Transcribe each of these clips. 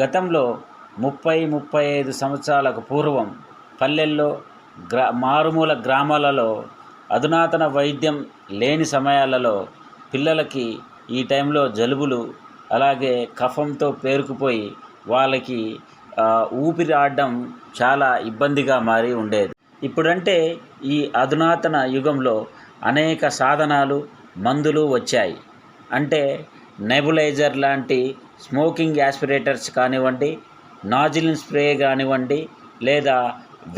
గతంలో ముప్పై ముప్పై ఐదు సంవత్సరాలకు పూర్వం పల్లెల్లో గ్రా మారుమూల గ్రామాలలో అధునాతన వైద్యం లేని సమయాలలో పిల్లలకి ఈ టైంలో జలుబులు అలాగే కఫంతో పేరుకుపోయి వాళ్ళకి ఊపిరి ఆడడం చాలా ఇబ్బందిగా మారి ఉండేది. ఇప్పుడంటే ఈ అధునాతన యుగంలో అనేక సాధనాలు మందులు వచ్చాయి. అంటే నెబులైజర్ లాంటి స్మోకింగ్ యాస్పిరేటర్స్ కానివ్వండి నాజిలిన్ స్ప్రే కానివ్వండి లేదా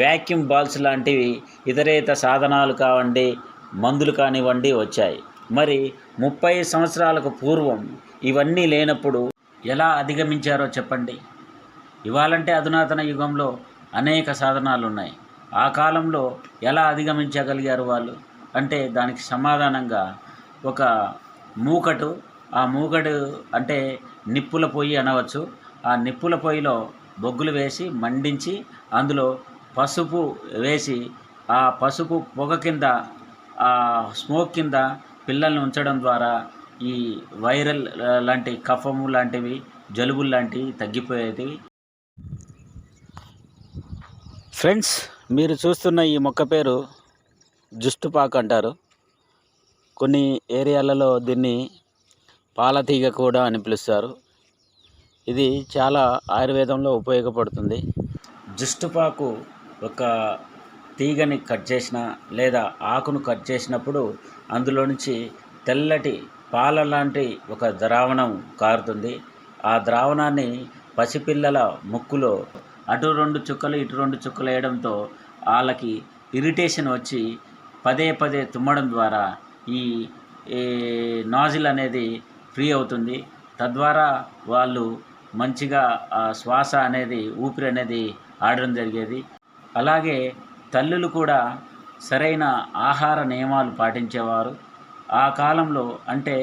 వ్యాక్యూమ్ బాల్స్ లాంటివి ఇతరేత సాధనాలు కావండి మందులు కానివ్వండి వచ్చాయి. మరి ముప్పై సంవత్సరాలకు పూర్వం ఇవన్నీ లేనప్పుడు ఎలా అధిగమించారో చెప్పండి. ఇవాళంటే అధునాతన యుగంలో అనేక సాధనాలు ఉన్నాయి ఆ కాలంలో ఎలా అధిగమించగలిగారు వాళ్ళు? అంటే దానికి సమాధానంగా ఒక మూకటు ఆ మూగడు అంటే నిప్పుల పొయ్యి అనవచ్చు. ఆ నిప్పుల పొయ్యిలో బొగ్గులు వేసి మండించి అందులో పసుపు వేసి ఆ పసుపు పొగ కింద ఆ స్మోక్ కింద పిల్లల్ని ఉంచడం ద్వారా ఈ వైరల్ లాంటి కఫము లాంటివి జలుబులు లాంటివి తగ్గిపోయేది ఫ్రెండ్స్ మీరు చూస్తున్న ఈ మొక్క పేరు జుస్టుపాక్ అంటారు. కొన్ని ఏరియాలలో దీన్ని పాలతీగ కూడా అని పిలుస్తారు. ఇది చాలా ఆయుర్వేదంలో ఉపయోగపడుతుంది. జుష్టుపాకు ఒక తీగని కట్ చేసిన లేదా ఆకును కట్ చేసినప్పుడు అందులో నుంచి తెల్లటి పాల లాంటి ఒక ద్రావణం కారుతుంది. ఆ ద్రావణాన్ని పసిపిల్లల ముక్కులో అటు రెండు చుక్కలు ఇటు రెండు చుక్కలు వేయడంతో వాళ్ళకి ఇరిటేషన్ వచ్చి పదే పదే తుమ్మడం ద్వారా ఈ నాజిల్ అనేది ఫ్రీ అవుతుంది. తద్వారా వాళ్ళు మంచిగా ఆ శ్వాస అనేది ఊపిరి అనేది ఆడడం జరిగేది. అలాగే తల్లులు కూడా సరైన ఆహార నియమాలు పాటించేవారు. ఆ కాలంలో అంటే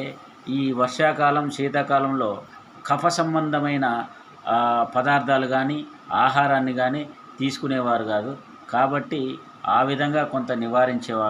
ఈ వర్షాకాలం శీతాకాలంలో కఫ సంబంధమైన పదార్థాలు కానీ ఆహారాన్ని కానీ తీసుకునేవారు కాదు. కాబట్టి ఆ విధంగా కొంత నివారించేవారు.